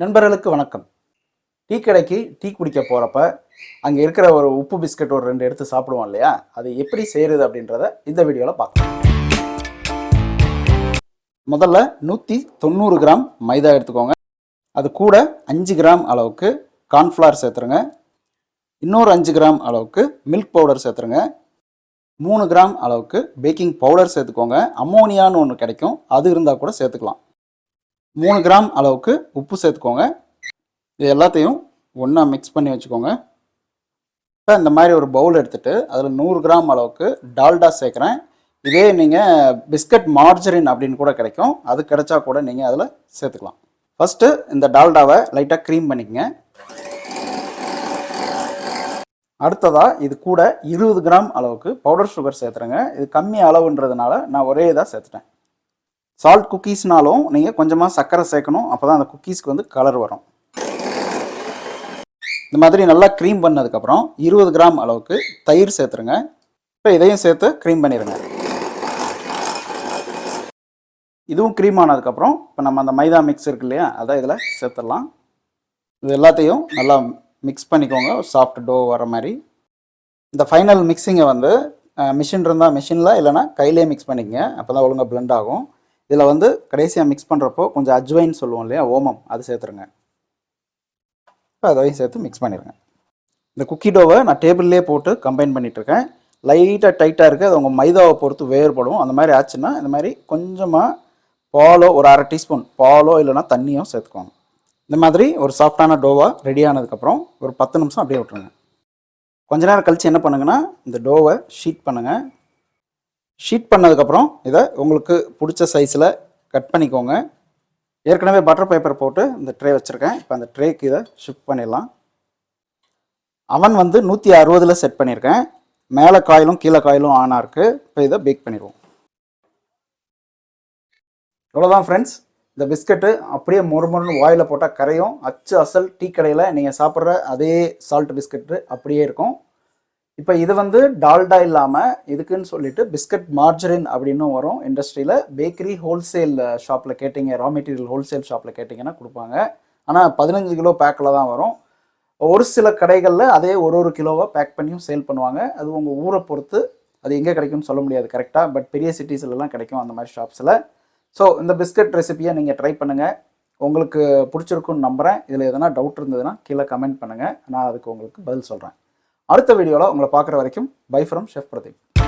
நண்பர்களுக்கு வணக்கம். டீ கடைக்கு டீ குடிக்க போகிறப்ப அங்கே இருக்கிற ஒரு உப்பு பிஸ்கட் ஒரு ரெண்டு எடுத்து சாப்பிடுவோம் இல்லையா? அது எப்படி செய்கிறது அப்படின்றத இந்த வீடியோவில் பார்க்கலாம். முதல்ல நூற்றி தொண்ணூறு கிராம் மைதா எடுத்துக்கோங்க. அது கூட அஞ்சு கிராம் அளவுக்கு கார்ன்ஃப்ளவர் சேர்த்துருங்க. இன்னொரு அஞ்சு கிராம் அளவுக்கு மில்க் பவுடர் சேர்த்துருங்க. மூணு கிராம் அளவுக்கு பேக்கிங் பவுடர் சேர்த்துக்கோங்க. அம்மோனியான்னு ஒன்று கிடைக்கும். அது இருந்தால் கூட சேர்த்துக்கலாம். மூணு கிராம் அளவுக்கு உப்பு சேர்த்துக்கோங்க. இது எல்லாத்தையும் ஒன்றா மிக்ஸ் பண்ணி வச்சுக்கோங்க. இப்போ இந்த மாதிரி ஒரு பவுல் எடுத்துகிட்டு அதில் நூறு கிராம் அளவுக்கு டால்டா சேர்க்குறேன். இதே நீங்கள் பிஸ்கட் மார்ஜரின் அப்படின்னு கூட கிடைக்கும். அது கிடைச்சா கூட நீங்கள் அதில் சேர்த்துக்கலாம். ஃபஸ்ட்டு இந்த டால்டாவை லைட்டாக க்ரீம் பண்ணிக்கங்க. அடுத்ததாக இது கூட இருபது கிராம் அளவுக்கு பவுடர் சுகர் சேர்த்துறேங்க இது கம்மி அளவுன்றதுனால நான் ஒரே இதாக சேர்த்துட்டேன். சால்ட் குக்கீஸ்னாலும் நீங்கள் கொஞ்சமாக சர்க்கரை சேர்க்கணும். அப்போ தான் அந்த குக்கீஸ்க்கு வந்து கலர் வரும். இந்த மாதிரி நல்லா க்ரீம் பண்ணதுக்கப்புறம் இருபது கிராம் அளவுக்கு தயிர் சேர்த்துருங்க. இப்போ இதையும் சேர்த்து க்ரீம் பண்ணிடுங்க. இதுவும் க்ரீம் ஆனதுக்கப்புறம் இப்போ நம்ம அந்த மைதா மிக்ஸ் இருக்கு இல்லையா? அதை இதில் சேர்த்துடலாம். இது எல்லாத்தையும் நல்லா மிக்ஸ் பண்ணிக்கோங்க. சாஃப்ட் டோ வர மாதிரி. இந்த ஃபைனல் மிக்ஸிங்கை வந்து மிஷின் இருந்தால் மிஷினில் இல்லைனா கையிலே மிக்ஸ் பண்ணிக்கங்க. அப்போ தான் ஒழுங்காக blend ஆகும். இதில் வந்து கடைசியாக மிக்ஸ் பண்ணுறப்போ கொஞ்சம் அஜ்வைன் சொல்லுவோம் இல்லையா? ஓமம். அது சேர்த்துருங்க. இப்போ அதையும் சேர்த்து மிக்ஸ் பண்ணிடுங்க இந்த குக்கி டோவை நான் டேபிள்லேயே போட்டு கம்பைன் பண்ணிகிட்ருக்கேன் லைட்டாக டைட்டாக இருக்குது அது உங்கள் மைதாவை பொறுத்து வேறுபடும். அந்த மாதிரி ஆச்சுன்னா இந்த மாதிரி கொஞ்சமாக பாலோ ஒரு அரை டீஸ்பூன் பாலோ இல்லைனா தண்ணியோ சேர்த்துக்கோங்க. இந்த மாதிரி ஒரு சாஃப்டான டோவாக ரெடி ஆனதுக்கப்புறம் ஒரு பத்து நிமிஷம் அப்படியே விட்டுருங்க. கொஞ்ச நேரம் கழித்து என்ன பண்ணுங்கன்னா இந்த டோவை ஷீட் பண்ணுங்கள் ஷீட் பண்ணதுக்கப்புறம் இதை உங்களுக்கு பிடிச்ச சைஸில் கட் பண்ணிக்கோங்க. ஏற்கனவே பட்டர் பேப்பர் போட்டு இந்த ட்ரே வச்சுருக்கேன். இப்போ அந்த ட்ரேக்கு இதை ஷிஃப்ட் பண்ணிடலாம். அவன் வந்து நூற்றி அறுபதில் செட் பண்ணியிருக்கேன் மேலே காயிலும் கீழே காயிலும் ஆனாக இருக்குது இப்போ இதை பேக் பண்ணிடுவோம். இவ்வளோதான் ஃப்ரெண்ட்ஸ் இந்த பிஸ்கட்டு அப்படியே மொறுமொறுன்னு வாயில் போட்டால் கரையும். அச்சு அசல் டீ கடையில் நீங்கள் சாப்பிட்ற அதே சால்ட் பிஸ்கட்டு அப்படியே இருக்கும். இப்போ இது வந்து டால்டா இல்லாமல் இதுக்குன்னு சொல்லிட்டு பிஸ்கட் மார்ஜரின் அப்படின்னு வரும். இண்டஸ்ட்ரியில் பேக்கரி ஹோல்சேல் ஷாப்பில் கேட்டிங்க ரா மெட்டீரியல் ஹோல்சேல் ஷாப்பில் கேட்டிங்கன்னா கொடுப்பாங்க. ஆனால் பதினஞ்சு கிலோ பேக்கில் தான் வரும். ஒரு சில கடைகளில் அதே ஒரு ஒரு கிலோவாக பேக் பண்ணியும் சேல் பண்ணுவாங்க. அது உங்கள் ஊரை பொறுத்து அது எங்கே கிடைக்கும்னு சொல்ல முடியாது கரெக்டாக பட் பெரிய சிட்டிஸ்லலாம் கிடைக்கும் அந்த மாதிரி ஷாப்ஸில். ஸோ இந்த பிஸ்கட் ரெசிபியை நீங்கள் ட்ரை பண்ணுங்கள் உங்களுக்கு பிடிச்சிருக்குன்னு நம்புகிறேன் இதில் எதனா டவுட் இருந்ததுன்னா கீழே கமெண்ட் பண்ணுங்கள் நான் அதுக்கு உங்களுக்கு பதில் சொல்கிறேன் அடுத்த வீடியோவில் உங்களை பார்க்குற வரைக்கும் பை ஃப்ரம் ஷெஃப் பிரதீப்